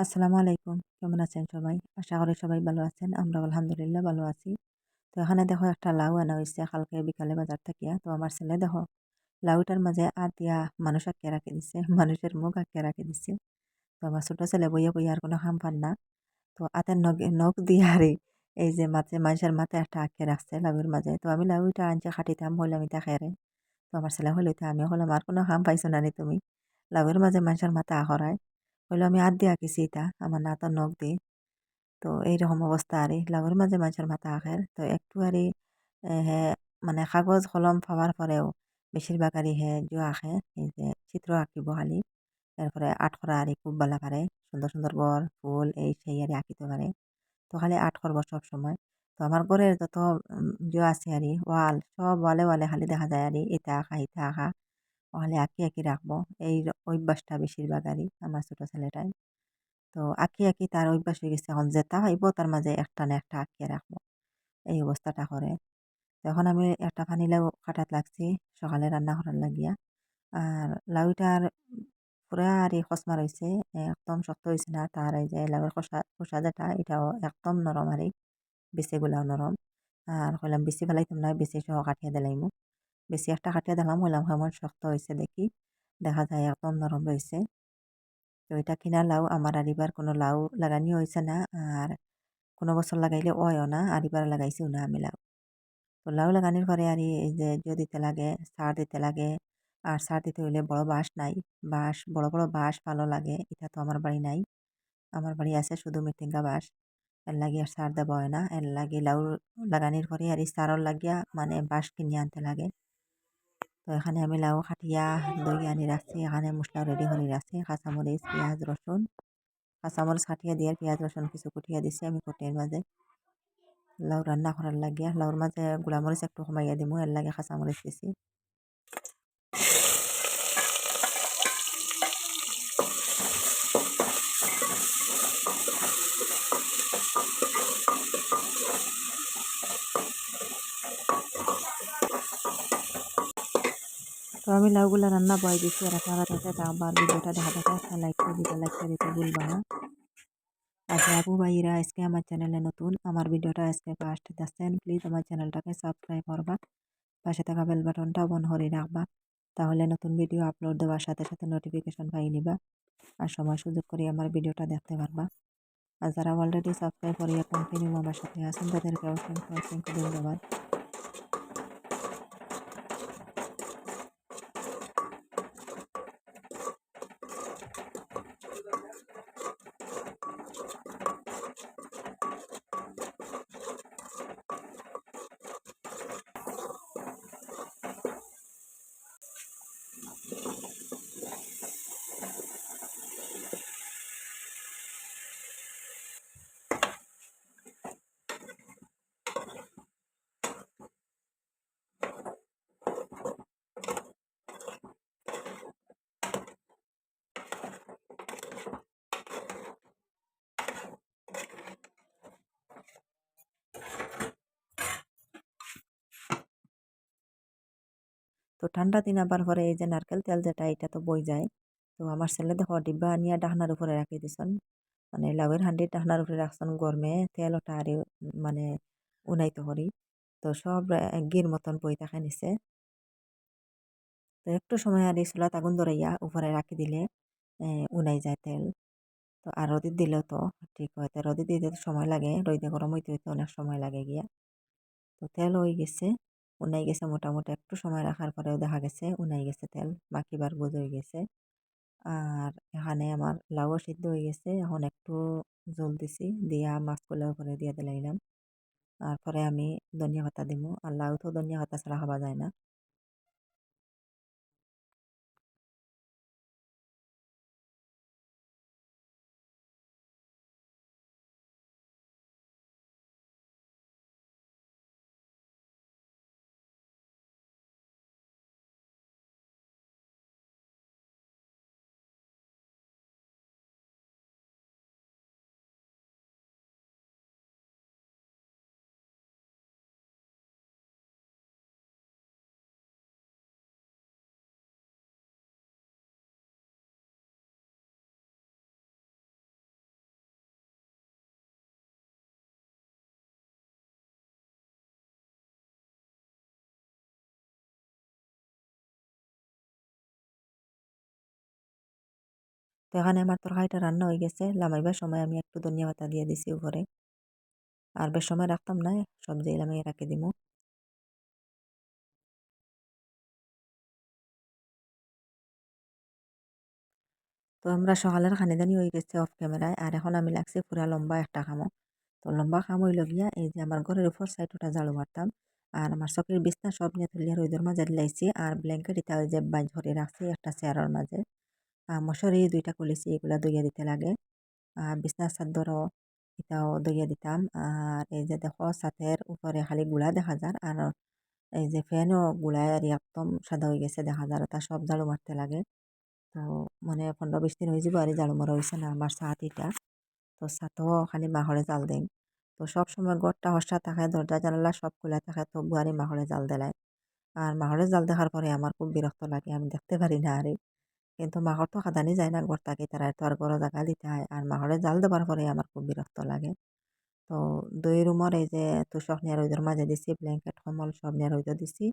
আসসালামু আলাইকুম। কেমন আছেন সবাই? আশা করি সবাই ভালো আছেন। আমরা আলহামদুলিল্লাহ ভালো আছি। তো এখানে দেখো একটা লাউ আনা হয়েছে কালকে বিকালে বাজার থাকিয়া তো আমার ছেলে দেখো, লাউটার মাঝে আর দিয়া মানুষ আঁকে রাখি দিছে, মানুষের মুখ আঁকে রাখি দিছে। তো আমার ছোটো ছেলে বইয়া বইয়া আর কোনো খাম পান না। তো আতের নখ নখ দিয়ে আর এই যে মাঝে মানুষের মাথায় একটা আঁকে রাখছে লাউয়ের মাঝে। তো আমি লাউটা আনছে খাটিতাম হইলে আমি এটা খেরে তো আমার ছেলে হইলে আমি হলাম আর কোনো খাম পাইছো না নি তুমি। লাউয়ের মাঝে মানুষের মাথা আহরায়। হইল আমি হাত দিয়ে আঁকিছি এটা, আমার না তো নখ দিই তো এইরকম অবস্থা আর লাউর মাঝে মানুষের মাথা আঁকের তো একটু আর হে মানে কাগজ, কলম পাওয়ার পরেও বেশিরভাগ আর হে যে আঁকে এই যে চিত্র আঁকিব খালি। তারপরে আর্ট করা আর খুব ভালো পারে সুন্দর সুন্দর বর ফুল, এই সেই আর আঁকিতে পারে তো খালি আর্ট করব সব সময়। তো আমার ঘরের যত যে আছে আর ওয়াল সব ওয়ালে ওয়ালে খালি দেখা যায় আর এটা আঁকা এটা আঁকা। ওখানে আঁকি আঁকি রাখব। এই অভ্যাসটা বেশিরভাগ আরই আমার ছোটো ছেলেটাই। তো আঁকি আঁকি তার অভ্যাস হয়ে গেছে, এখন যেটা হইব তার মাঝে একটা না একটা আঁকিয়ে রাখব। এই অবস্থাটা করে। তখন আমি একটা পানি লাউ কাটাত লাগছি, সকালে রান্না করার লাগিয়া, আর লাউটার পুরা আর এই খসমা রয়েছে একদম শক্ত হয়েছে না, তার এই যে লাউয়ের খসা, খোসা যেটা, এটাও একদম নরম আর বেশিগুলাও নরম। আর কইলাম বেশি ফেলাইতাম না বেশি সহ কাটিয়ে দিলাইমু। বেশি একটা কাটিয়ে দিলাম, হইলাম কেমন শক্ত হয়েছে দেখি। দেখা যায় একদম নরম রয়েছে তো এটা কিনা লাউ, আমার আর এবার কোনো লাউ লাগানি হয়েছে না, আর কোনো বছর লাগাইলে ওয়ও না, আর এবার লাগাইছিও না আমি লাউ। তো লাউ লাগানোর পরে আর এই যে জো দিতে লাগে, সার দিতে লাগে, আর সার দিতে হইলে বড় বাঁশ নাই। বাঁশ, বড় বড় বাঁশ ভালো লাগে, এটা তো আমার বাড়ি নাই। আমার বাড়ি আছে শুধু মিটিঙ্গা বাঁশ। এর লাগে আর সার দেওয়া হয় না। এর লাগে লাউ লাগানির পরে আর এই সারর লাগিয়া মানে বাঁশ কিনে আনতে লাগে। এখানে আমি লাউ কাটিয়া দই আনি রাখছি। এখানে মশলা রেডি হয়ে রাখছি কাঁচামরিচ, পেঁয়াজ, রসুন। কাঁচামরিচ খাটিয়া দিয়ে পেঁয়াজ, রসুন কিছু কুঠিয়া দিছি আমি কুটির মাঝে। লাউ রান্না করার লাগিয়া, লাউর মাঝে গোলামরিচ একটু কমাইয়া দিমু, এর লাগে কাঁচামরিচ দিছি। তো আমি লাউগুলো রান্না বয় দিচ্ছি আর আপনারা তাতে আবার ভিডিওটা দেখা দেখা একটা লাইক করে দিতে লাইক করে দিতে ভুলবা না। আচ্ছা আপু ভাইরা আজকে আমার চ্যানেলে নতুন, আমার ভিডিওটা আজকে ফার্স্ট দেখছেন প্লিজ আমার চ্যানেলটাকে সাবস্ক্রাইব করবা। পাশে থাকা বেল বাটনটা বন করে রাখবা। তাহলে নতুন ভিডিও আপলোড দেওয়ার সাথে সাথে নোটিফিকেশন পাই নিবা, আর সময় সুযোগ করে আমার ভিডিওটা দেখতে পারবা। আর যারা অলরেডি সাবস্ক্রাইব করিয়া কন্টিনিউ আমার সাথে আছেন, তাদেরকে অসংখ্য অসংখ্য ধন্যবাদ। তো ঠান্ডা দিন আবার পরে এই যে নারকেল তেল যেটা, এটা তো বই যায়। তো আমার ছেলে দেখো ডিব্বা আনিয়া ডাকনার উপরে রাখি দিছন। মানে লাউয়ের হান্ডির ডাকনার উপরে রাখছেন গরমে, তেল ওটা আর মানে উনাইতে করি তো সব গির মতন বই থাকে নিছে। তো একটু সময় আর এই চুলাত আগুন ধরাইয়া উপরে রাখি দিলে উনাই যায় তেল। তো আর রোদিত দিলেও তো ঠিক হয়। তো রোদিত দিতে সময় লাগে, রোদে গরম হইতে হইতে অনেক সময় লাগে গিয়া। তো তেল হয়ে গেছে। উনাই গেছে মোটামুটি একটু সময় রাখার পরেও দেখা গেছে উনাই গেছে তেল, বাকিবার বোঝ হয়ে গেছে। আর এখানে আমার লাউও সিদ্ধ হয়ে গেছে, এখন একটু জল দিছি, দিয়া মাছগুলোর করে দিয়ে দিলাইলাম তারপরে আমি ধনিয়া পাতা দিব আর লাউ তো ধনিয়া পাতা ছাড়া খাওয়া যায় না। তো এখানে আমার তরকারিটা রান্না হয়ে গেছে। লামাইবার সময় আমি একটু ধনিয়া পাতা দিয়ে দিছি উপরে। আর বেশ সময় রাখতাম না সবজি লামিয়ে রাখি দিমু। তো আমরা সকালের খানিদানি হয়ে গেছে অফ ক্যামেরায় আর এখন আমি লাগছি পুরা লম্বা একটা খামো। তো লম্বা খাম হইল গিয়া, এই যে আমার ঘরের উপর সাইড ওটা ঝাড়ু মারতাম। আর আমার চকের বিছনা সব নিয়ে তুলিয়া রোদের মাঝে দিলাইছি আর ব্ল্যাঙ্কেট ইটা ওই যে বাইজ ধরে রাখছি একটা চেয়ারের মাঝে। মশারি দুইটা খুলেছি এগুলা দইয়া দিতে লাগে। আর বিছনার চাদরও এটাও দইয়া দিতাম। আর এই যে দেখো, ছাতের উপরে খালি গুলা দেখা যার। আর এই যে ফ্যানও গুলায় আর একদম সাদা হয়ে গেছে দেখা যার। তা সব ঝাড়ু মারতে লাগে। তো মানে পনেরো বিশ দিন হয়ে যাব আর ঝাড়ু মারা হয়েছে না আমার ছাদ এটা। তো ছাতও খালি মাহরে জাল দেন তো সব সময় ঘরটা হসা থাকে, দরজা, জানালা সব খোলা থাকে তবু আর মাহরে জাল দেলায়। আর মাহরে জাল দেখার পরে আমার খুব বিরক্ত লাগে, আমি দেখতে পারি না আরে কিন্তু মাহর তো খাদানি যায় না ঘর থাকে তারা তো আর বড় জায়গা দিতে হয় আর মাহরে জাল দেবার পরে আমার খুব বিরক্ত লাগে। তো দুই রুমর এই যে তুষক নিয়ে রইদের মাঝে দিছি ব্ল্যাঙ্কেট কম্বল সব নিয়ে রইতে দিছি।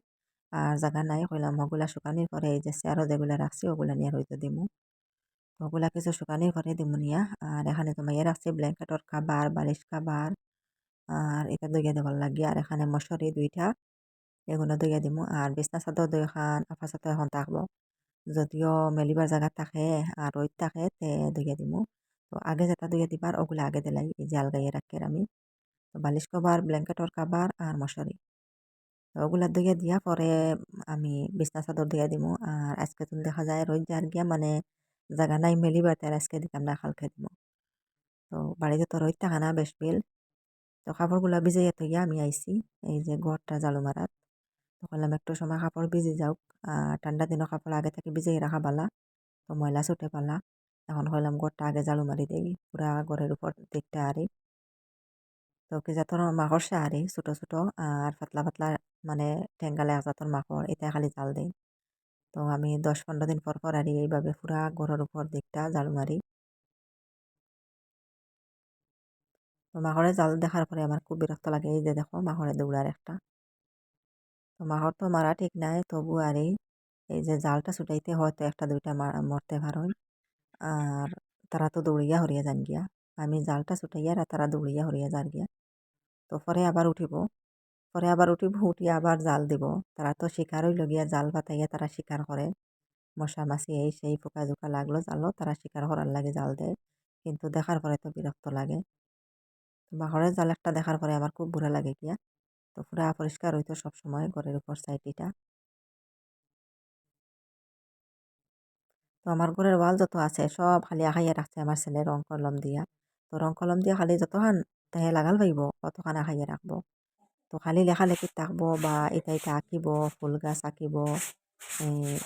আর জায়গা নাই, কইলাম ওগুলা শুকানির পরে এই যে চেয়ারও যেগুলা রাখছি ওগুলা নিয়ে রইতে দিমু ওগুলা কিছু শুকানির পরে দিমু নিয়া। আর এখানে তোমার ইয়ে রাখছি ব্ল্যাঙ্কেটর খাবার বালিশ খাবার আর এটা দইয়া দেবার লাগি। আর এখানে মশারি দুইটা এগুলো দইয়া দিমু। আর বিছনা চাদর দুইখান আপাতত এখন থাকব যদিও মেলিবার জায়গা থাকে আর রোদ থাকে, তে দইয়া দিমু। তো আগে যেটা দইয়া দিবার ওগুলা আগে দিলাই, এই জাল গাইয়ে রাখি আমি। তো বালিশ কভার ব্ল্যাঙ্কেটর কাবার আর মশারি তো ওগুলা দইয়া দিয়া পরে আমি বিছনা চাদর দইয়া দিমু আর আজকে তুমি দেখা যায় রোদ যার গিয়া মানে জায়গা নাই মেলিবার তার আজকে দিতাম না খালকে দিমু। তো বাড়িতে তো রোদ থাকে না বেশ বিল তো কাপড়গুলা ভিজাইয়া থইয়া আমি আইছি, এই যে ঘরটা জালু মারাত তো বললাম একটু সময় কাপড় ভিজে যাওক ঠান্ডা দিনও কাপড় আগে থেকে ভিজিয়ে রাখা বালা তো ময়লা ছুটে পালা। এখন হইলাম ঘরটা আগে জালু মারি দেই পুরা ঘরের উপর দিকটা আরি তো কি জাতর মাকড়সা আরি ছোটো ছোটো আর পাতলা পাতলা মানে ঠেঙ্গালে এক জাতর মাকড় এটা খালি জাল দেই। তো আমি দশ পনেরো দিন পর পর আরি এইভাবে পুরা ঘরের উপর দিকটা জালু মারি তো মাকড়ে জাল দেখার পরে আমার খুব বিরক্ত লাগে, এই যে দেখো মাকড়ে দৌড়ার একটা। তো মাকড় তো মারা ঠিক নাই, তবু আর এই যে জালটা ছুটাইতে হয়তো একটা দুইটা মরতে পারেন আর তারা তো দৌড়িয়া হরিয়া যান গিয়া। আমি জালটা ছুটাইয়া আর তারা দৌড়িয়া হরিয়া যান গিয়া। তো পরে আবার উঠিব। পরে আবার উঠিব উঠিয়া আবার জাল দিব। তারা তো শিকার হইল গিয়া, জাল পাতাইয়া তারা শিকার করে। মশা মাছি এই সেই পোকা জোকা লাগল জালো তারা শিকার করার লাগে জাল দেয়। কিন্তু দেখার পরে তো বিরক্ত লাগে। বাহরের জাল একটা দেখার পরে আমার খুব বুড়া লাগে গিয়া। তো পুরা পরিষ্কার হইতো সবসময় ঘরের উপর সাইডটা তো আমার ঘরের ওয়াল যত আছে সব খালি আখাইয়া রাখছে আমার ছেলে রং কলম দিয়া। তো রং কলম দিয়া খালি যতখান তাহে লাগাল পাইব অতখান আখাইয়া রাখব। তো খালি লেখালেখি থাকব বা এটা এটা আঁকিব, ফুল গাছ আঁকিব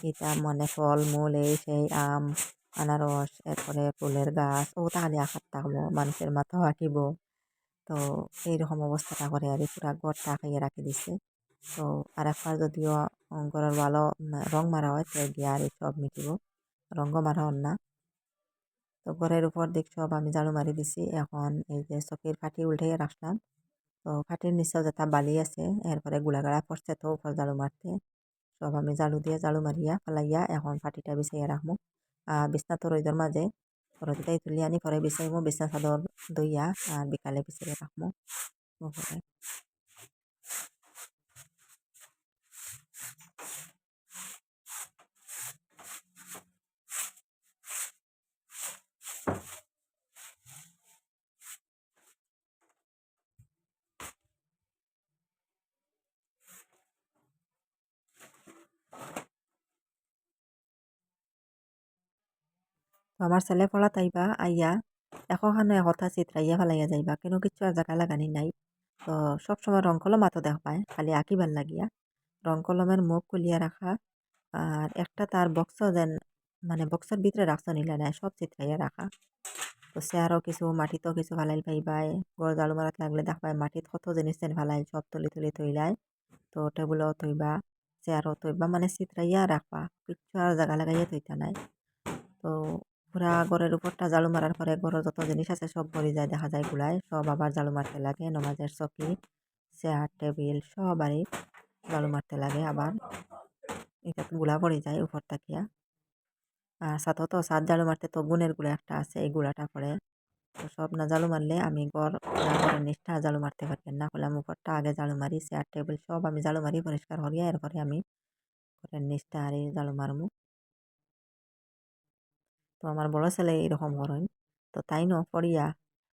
এটা মানে ফল, মূল, এই সেই, আম, আনারস, এরপরে ফুলের গাছ ও তাহলে আঁকার থাকব, মানুষের মাথাও আঁকিব। তো এইরকম অবস্থাটা করে আর পুরা ঘরটা আঁকাইয়া রাখি দিছে। তো আর একবার যদিও ঘরের ভালো রং মারা হয়, তো গিয়ে আর সব মিটিব। রঙও মারা হন না। তো ঘরের উপর দিক সব আমি ঝাড়ু মারি দিছি। এখন এই যে চকির ফাটি উল্টে রাখলাম। তো ফাটির নিচেও যেটা বালি আছে, এরপরে গুলাগাড়া পড়ছে তো উপর ঝাড়ু মারতে। সব আমি ঝাড়ু দিয়ে ঝাড়ু মারিয়া ফেলাইয়া এখন ফাটিটা বিছাইয়া রাখব বিছনা তো রইদর মাঝে। পরতিটাই তুলি আনি পরে বিছাইমো বিছনা চাদর দইয়া আর বিকালে বিছাইয়া রাখব তো আমার ছেলে পড়া তাইবা আইয়া এখখানে কথা চিত্রাইয়া ফেলাইয়া যাইবা কেন কিছু আর জায়গা লাগানি নাই তো সবসময় রং কলম আতো দেখ পায় খালি আঁকিবার লাগিয়া রং কলমের মুখ খুলিয়া রাখা আর একটা তার বক্স যেন মানে বক্সের ভিতরে রাখছো নিলে নাই সব চিত্রাইয়া রাখা তো চেয়ারও কিছু মাটিতেও কিছু ফালাইল পাইবাই গড় জালু মারাত লাগলে দেখ পায় মাটিত কত জিনিস যেন ফালাইল সব তুলি তুলি থইলাই তো টেবুলও থইবা চেয়ারও থইবা মানে চিত্রাইয়া রাখবা কিচ্ছু আর জায়গা লাগাইয়া থইতা নাই তো পুরা ঘরের উপরটা জালু মারার পরে ঘরের যত জিনিস আছে সব ভরে যায়, দেখা যায় গুলাই সব আবার জালু মারতে লাগে, নমাজের চকি, চেয়ার, টেবিল সবারই জালু মারতে লাগে আবার। এটা গুলা পড়ে যায় উপর থাকিয়া আর সাথে তো সাত জালু মারতে তো গুণেরগুলা একটা আছে, এই গুলাটা পড়ে। তো সব না জালু মারলে আমি ঘরের নিচটা ঝাড়ু মারতে পারবেন না। হলে আমি উপরটা আগে জালু মারি, চেয়ার, টেবিল সব আমি জালু মারি, পরিষ্কার করিয়া এরপরে আমি ঘরের নিচটা আর জালু মারমু। তো আমার বড় ছেলে এইরকম করেন তো তাই ন পড়িয়া,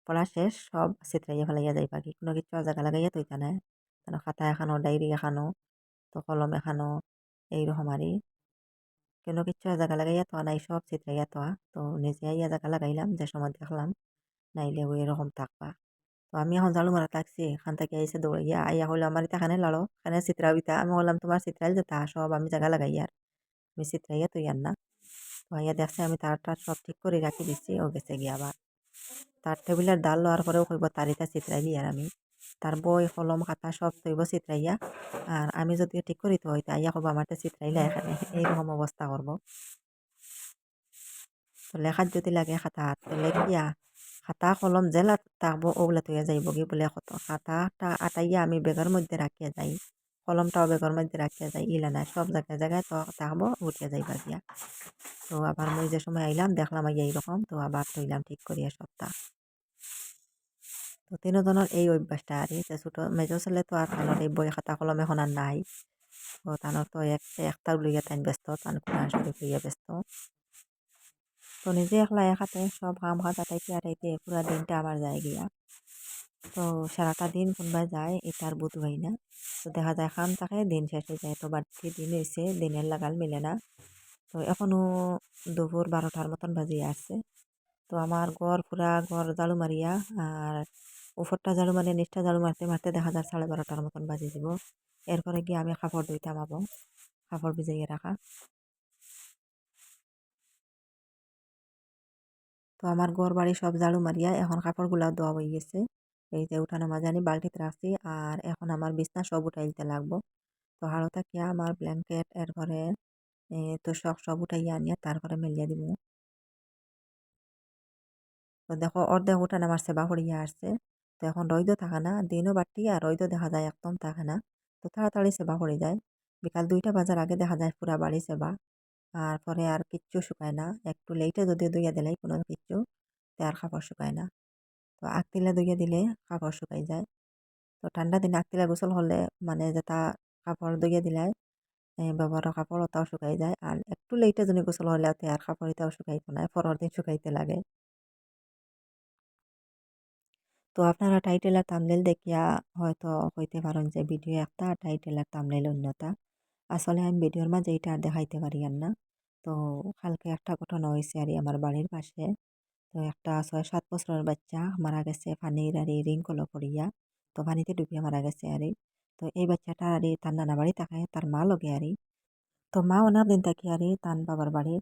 পড়া শেষ, সব চিত্রাইয়া ফেলাইয়া যাই পাখি কোনো কিছু জায়গা লাগাইয়া তৈতা না তারা খাতা এখানো, ডায়েরি এখানো, তো কলম এখানো, এইরকম আরই। কোনো কিছু জায়গা লাগাইয়া তো নাই, সব চিত্রাইয়া তো তো নিজে আইয়া জায়গা লাগাইলাম, যে সময় দেখলাম, নাইলে ওই এরকম থাকবা। তো আমি এখন ঝাড়ু মারা থাকছি এখান থেকে আইসে দৌড়াইয়া, আইয়া হইল আমার এখানে লাড়ো এখানে চিত্রা বিতা আমি বললাম তোমার চিত্রাইল যেতা সব আমি জায়গা লাগাইয়ার। আমি চিত্রাইয়া তুই আর না। তো আইয়া দেখছে আমি তারটা সব ঠিক করে রাখি দিচ্ছি ও গেছে গিয়া আবার তার টেবিলের ডাল লওয়ার পরেও কইব তারিটা চিত্রাইলি আর আমি। তার বই কলম খাতা সব তৈব চিত্রাইয়া আর আমি যদি ঠিক করি তো হয়তো আইয়া কব আমার চিত্রাইলা এখানে এইরকম অবস্থা করব তো লেখার যদি লাগে খাতা, তো লেখিয়া, খাতা, কলম জেলা থাকব ওগুলা তুইয়া যাইব কি বলে খাতাটা আটাইয়া আমি বেগের মধ্যে রাখিয়া যাই। কলমটাও বেগের মধ্যে রাখিয়া যাই ইলা নাই সব জায়গায় জায়গায় তো থাকব উঠিয়া যাইবা দিয়া তো আবার মই যে সময় আইলাম, দেখলাম আইয়া এইরকম, তো আবার তৈলাম ঠিক করিয়া সবটা। তো তিনজনের এই অভ্যাসটা আর যে ছোটো মেজো ছেলে তো আর তানোর এই বই খাতা কলম আর নাই। তো তানোর তো এক একটা লইয়া তাইন ব্যস্ত তান কোরআন শরীফ লইয়া ব্যস্ত। তো নিজে একলা এক হাতে সব কাম কাজ আটাইতে আটাইতে পুরা দিনটা আমার যায় গিয়া। তো সারাটা দিন কোনবাই যায় এটার বুধ হয় না। তো দেখা যায় খাম থাকে দিন শেষ যায়, তো বাড়তি দিন হয়েছে দিনের লাগাল মিলে না। তো এখনও দুপুর বারোটার মতন বাজিয়ে আসছে। তো আমার ঘর পুরা ঘর ঝাড়ু মারিয়া, আর উপরটা ঝাড়ু মারিয়া নিচটা ঝাড়ু মারতে মারতে দেখা যায় সাড়ে বারোটার মতন বাজিয়ে দিব। এরপরে গিয়ে আমি কাপড় ধুইতে মাবো কাপড় ভিজাইয়ে রাখা। তো আমার ঘর বাড়ি সব ঝাড়ু মারিয়া এখন কাপড়গুলাও ধোয়া হয়ে গেছে। এই যে উঠানো মাঝে আমি বালতিতে রাখছি, আর এখন আমার বিছনা সব উঠাই দিতে লাগবো। তো হাড়ো থাকিয়া আমার ব্ল্যাঙ্কেট এরপরে তোষক সব উঠাইয়া আনিয়া তারপরে মেলিয়া দিব তো দেখো অর্ধেক উঠান আমার সেবা করিয়া আসছে। তো এখন রৈদ থাকে না, দিনও বাড়তি আর রৈদ দেখা যায়, একদম থাকে না। তো তাড়াতাড়ি সেবা করে যায় বিকাল দুইটা বাজার আগে দেখা যায় পুরা বাড়ি সেবা। আর পরে আর কিচ্ছু শুকায় না। একটু লেটে যদি দুইয়া দিলেই কোনো কিচ্ছু তে আর খাবার শুকায় না। তো আগতিলা দুইয়া দিলে কাপড় শুকাই যায়। তো ঠান্ডা দিনে আগতিলা গোসল হলে মানে যেটা কাপড় দুইয়া দিলে ব্যবহার কাপড় ওটাও শুকাই যায়। আর একটু লেটে যদি গোসল হলে আর কাপড় এটাও শুকাইতো না, পরের দিন শুকাইতে লাগে। তো আপনারা টাইটেল আর থাম্বনেল দেখিয়া হয়তো হইতে পারেন যে ভিডিও একটা আর টাইটেল আর থাম্বনেল অন্যটা আসলে আমি ভিডিওর মাঝে এটা আর দেখাইতে পারি না। তো কালকে একটা ঘটনা হয়েছে আর আমার বাড়ির পাশে। তো একটা ছয় সাত বছরের বাচ্চা মারা গেছে পানির আর রিং কলো পড়িয়া। তো পানিতে ডুবিয়ে মারা গেছে আর। তো এই বাচ্চাটা আর তার নানা বাড়ি থাকে, তার মা লগে আর। তো মা অনেক দিন থাকি আর তান বাবার বাড়ি।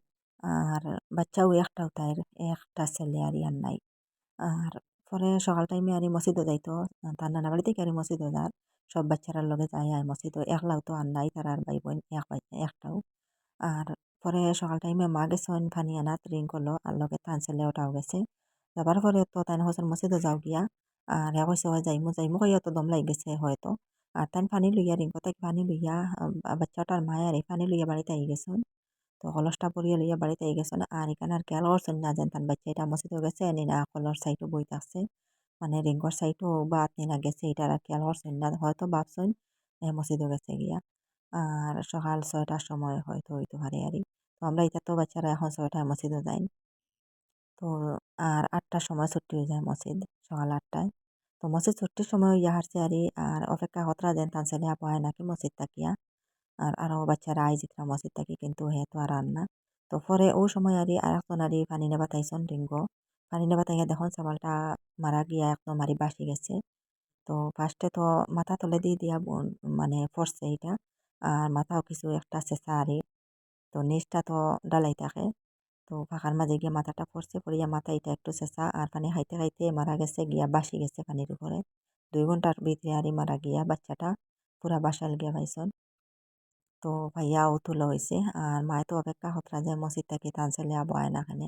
আর বাচ্চাও একটাও তাই একটা ছেলে আর আর নাই। আর পরে সকাল টাইমে আর মসজিদে যাইতো। তার নানা বাড়ি থেকে আর মসজিদে যার। সব বাচ্চারার লগে যাই আর মসজিদ। একলাও তো আর নাই, তার আর ভাই বোন এক একটাও। আর পরে সকাল টাইমে মা গেছেন ফানি আনাত রিং করল আর লগে তান ছেলে ওটাও গেছে। যাবার পরে তো তাই হোসেন মসজিদে যাও গিয়া আর হ্যাঁ কইছে হয় যাইমু যাইমু কইয়া তো দম লাগ গেছে হয়তো। আর তাই পানি লইয়া রিং কথা পানি লইয়া বাচ্চাটার মায়ের আর পানি লইয়া বাড়িতে আই গেছেন। তো কলসটা পরিয়ে লইয়া বাড়িতে আই গেছেন। আর এখানে আর খেয়াল করছেন না যেন তার বাচ্চা এটা মসজিদে গেছে নি না কলর সাইডও বই থাকছে। মানে রিঙ্গর সাইডও বা নি না গেছে এটা আর খেয়াল করছেন না হয়তো ভাবছেন মসজিদে গেছে গিয়া। আর সকাল ছয়টার সময় হয়তো হইতে পারে আর তো আমরা এটা তো বাচ্চারা এখন ছয়টায় মসজিদে যাই তো আর আটটার সময় ছুটি হয়ে যায় মসজিদ, সকাল আটটায়। তো মসজিদ ছুটির সময় ইয়া হারছে আর আর অপেক্ষা হতরা দেন তান ছেলে আবহায় নাকি মসজিদ তাকিয়া আর আরও বাচ্চারা আই যেতরা মসজিদ থাকি কিন্তু হে তো আর আন না। তো পরে ও সময় আর আর একজন আর পানি নেবা তাইছন রিঙ্গো। পানি নেবা তাইয়া দেখুন চাবালটা মারা গিয়া একদম মারি বাসি গেছে। তো ফার্স্টে তো মাথা তলে দিয়ে দিয়া মানে পড়ছে এটা আর মাথাও কিছু একটা চেঁচা আরে তো নিচটা তো ডালাই থাকে। তো ফাঁকার মাঝে গিয়ে মাথাটা পড়ছে পড়িয়া মাথা এটা একটু চেঁচা আর পানি খাইতে খাইতে মারা গেছে গিয়া বাসি গেছে পানির উপরে। দুই ঘণ্টার ভিতরে আরই মারা গিয়া বাচ্চাটা পুরা বাসাল গিয়া পাইছন। তো ভাইয়া তুলো হয়েছে আর মায়ে তো অপেক্ষা হতরা যে মসজিদ থেকে তান ছেলে আবো আয় না খানে।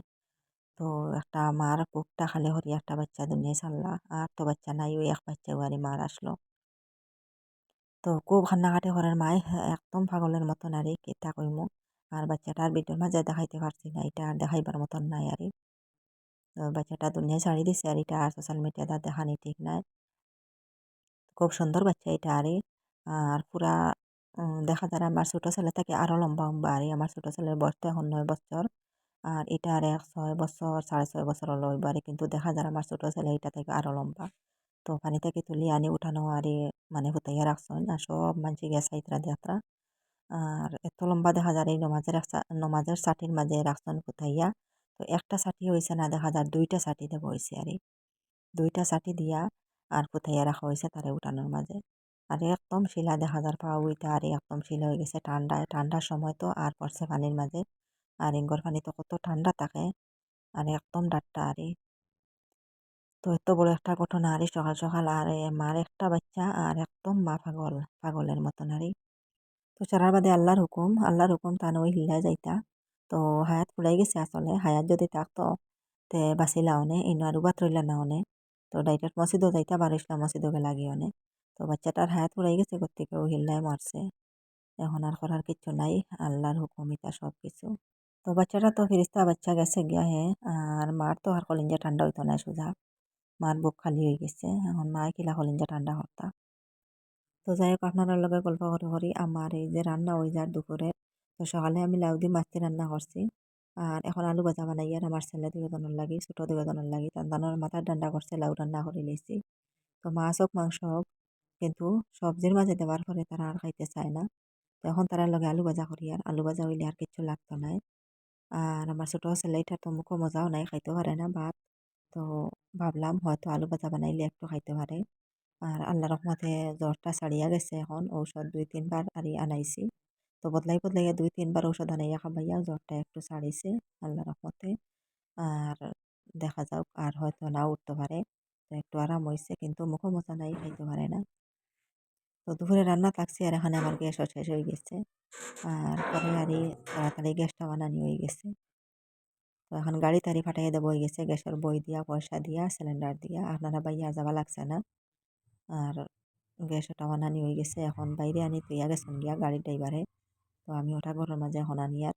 তো একটা মার বুকটা খালে হরি একটা বাচ্চা দুনিয়া সাল্লা আর তো বাচ্চা নাই, ওই এক বাচ্চা ওয়ারি মার আসলো। তো খুব কান্নাকাটি করার মায় একদম পাগলের মতন আর কেতা কইমু। আর বাচ্চাটার ভিডিওর মাঝে দেখাইতে পারছি না, এটা আর দেখাইবার মতন নাই আর বাচ্চাটা দুনিয়ায় ছাড়ি দিছে আর এটা আর সোশ্যাল মিডিয়াতে দেখানি ঠিক নাই। খুব সুন্দর বাচ্চা এটা আরে আর পুরা দেখা যায় আমার ছোটো ছেলে থেকে আরও লম্বা লম্বা আরে আমার ছোটো ছেলের বয়সটা এখন নয় বছর। আর এটা আর এক ছয় বছর, সাড়ে ছয় বছর হলো এবারে, কিন্তু দেখা যায় আমার ছোটো ছেলে এটা থেকে আরও লম্বা। তো পানি থেকে তুলি আনি উঠানো আরে মানে হুতাইয়া রাখছেন আর সব মানুষ গেছে ইতরা যাত্রা। আর এত লম্বা দেখা যায় এই নমাজের নমাজের সাটির মাঝে রাখছেন হুতাইয়া তো একটা সাটি হয়েছে না, দেখা যায় দুইটা সাটি দেবো হয়েছে আর। দুইটা সাটি দিয়া আর ফুটাইয়া রাখা হয়েছে তারে উঠানোর মাঝে। আর একদম শিলা দেখা যার পা উইটা, আর একদম শিলা হয়ে গেছে ঠান্ডায় ঠান্ডার সময় তো আর পড়ছে পানির মাঝে। আর ইঙ্গর পানি তো কত ঠান্ডা থাকে। আর একদম ডাট্টা আরে। তো এত বড় একটা ঘটনা আরে, সকাল সকাল আর, মার একটা বাচ্চা আর একদম মা পাগল, পাগলের মতন আরে। তো চড়ার বাদে আল্লাহর হুকুম আল্লাহর হুকুম তা ওই হিল্লা যাইতা। তো হায়াত ফুলাই গেছে আসলে হায়াত যদি থাকতো তে বাঁচিলা অনে ইনো আর উবাত রইলা না অনে তো ডাইরেক্ট মসজিদও যাইতা পারিসলা মসজিদও লাগি অনে তো বাচ্চাটার হায়াত ফুরাই গেছে গতিকে ও হিল্লায় মারছে এখন আর করার কিচ্ছু নাই আল্লাহর হুকুম, ইতা সব কিছু। তো বাচ্চাটা তো ফিরিস্তা বাচ্চা গেছে গিয়া হে আর মার তো আর কলিঞ্জা ঠান্ডা হইতো না সোজা। মার বুক খালি হয়ে গেছে, এখন মায় কিলা কলিঞ্জা ঠান্ডা হতা তো যাই হোক আপনারা লগে গল্প করে, করি। আমার এই যে রান্না হয়ে যার দুপুরে। তো সকালে আমি লাউ দিয়ে মাছটি রান্না করছি। আর এখন আলু ভাজা বানাই। আর আমার ছেলে দুজনের লাগি, ছোটো লাগি। তার দানোর মাথার ডান্ডা করছে, লাউ রান্না করে লিছি তো মাছ হোক, মাংস হোক, কিন্তু সবজির মাঝে দেওয়ার পরে তারা আর খাইতে চায় না। তো এখন তারা লগে আলু ভাজা করি। আর আলু ভাজা হইলে আর কিচ্ছু লাগতো নাই। আর আমার ছোটো এটা তো মুখো মজাও নাই খাইতে পারে না ভাত। তো ভাবলাম হয়তো আলু ভাজা বানাইলে একটু খাইতে পারে। আর আল্লাহ রহমতে জ্বরটা ছাড়িয়া গেছে এখন। ঔষধ দুই, তিনবার আরি আনাইছি। তো বদলাই, বদলাইয়া দুই, তিনবার ঔষধ আনাইয়া খাবাইয়া জ্বরটা একটু ছাড়িছে আল্লাহ রহমতে। আর দেখা যাক আর হয়তো না উঠতে পারে। তো একটু আরাম হয়েছে কিন্তু মুখো মজা নাই, খাইতে পারে না। তো দুপুরে রান্না থাকছে আর এখানে আমার গ্যাসও শেষ হয়ে গেছে। আর পরে আরই তাড়াতাড়ি গ্যাসটা বানানি হয়ে গেছে। তো এখন গাড়ি তাড়ি ফাটাইয়া দেবো হয়ে গেছে। গ্যাসের বই দিয়া, পয়সা দিয়া, সিলিন্ডার দিয়া। আপনারা বাইয়া যাওয়া লাগছে না। আর গ্যাস ওটা বানানি হয়ে গেছে। এখন বাইরে আনি তুইয়া গেছেন গিয়া গাড়ির ড্রাইভারে। তো আমি ওটা ঘরের মাঝে এখন আনি আর।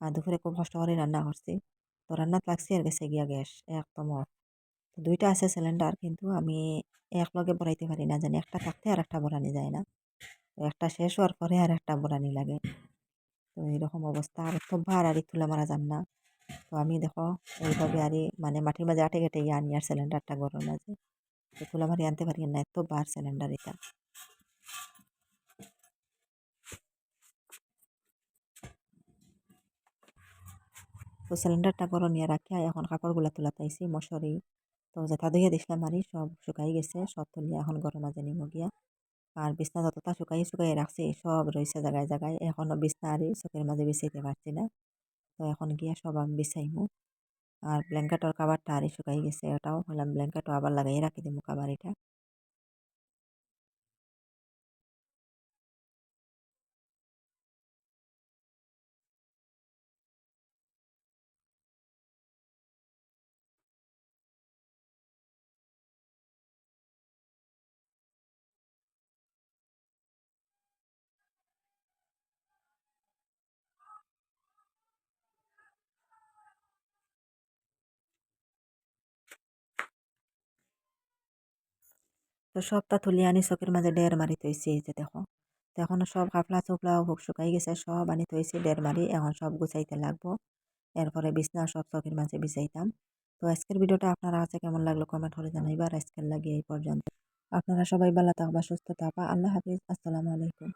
দুপুরে খুব কষ্ট করে রান্না করছি। তো রান্না লাগছে আর গেছে গিয়া গ্যাস একদম অফ দুইটা আছে সিলিন্ডার কিন্তু আমি একলগে বড়াইতে পারি না জানি, একটা থাকতে আর একটা বড়ানি যায় না। তো একটা শেষ হওয়ার পরে আর একটা বড়ানি লাগে। তো এইরকম অবস্থা। আর তো ভার আর তুলা মারা যান না। তো আমি দেখো, এইভাবে আর মানে মাটির মাঝে আটে কেটে ইয়ে আনি আর সিলিন্ডারটা ঘরের মাঝে। মারি আনতে পারি না এত বার সিলিন্ডার এটা তো সিলিন্ডারটা গরম নিয়ে রাখিয়া এখন কাপড়গুলা তুলা তাইছি মশারি তো যেটা ধুইয়া দিছিলাম আরি সব শুকাই গেছে সব তুলিয়া এখন গরম মাঝে নিমো গিয়া আর বিছনা যতটা শুকাই শুকাই রাখছি সব রয়েছে জায়গায় জায়গায় এখনও বিছনা আরি চোখের মাঝে বিছাইতে পারছি না তো এখন গিয়া সব আমি বিছাইমু আর ব্ল্যাঙ্কেটর কাবারটা আরি শুকাই গেছে। ওটাও বললাম ব্ল্যাঙ্কেটও আবার লাগাইয়া রাখি দিমু কাবার এটা। তো সবটা তুলি আনি চকির মাঝে ডের মারি থৈছি এই যে দেখো। তো এখন সব কাপলা চোপলা ভোগ শুকাই গেছে, সব আনি থৈছি ডের মারি এখন সব গুছাইতে লাগবো। এরপরে বিছনা সব চকির মাঝে বিছাইতাম তো আজকের ভিডিওটা আপনারা আছে কেমন লাগল কমেন্ট করে জানাইবার আজকের লাগে এই পর্যন্ত। আপনারা সবাই ভালো থাকবা, সুস্থ থাকবা। আল্লাহ হাফিজ, আসসালামু আলাইকুম।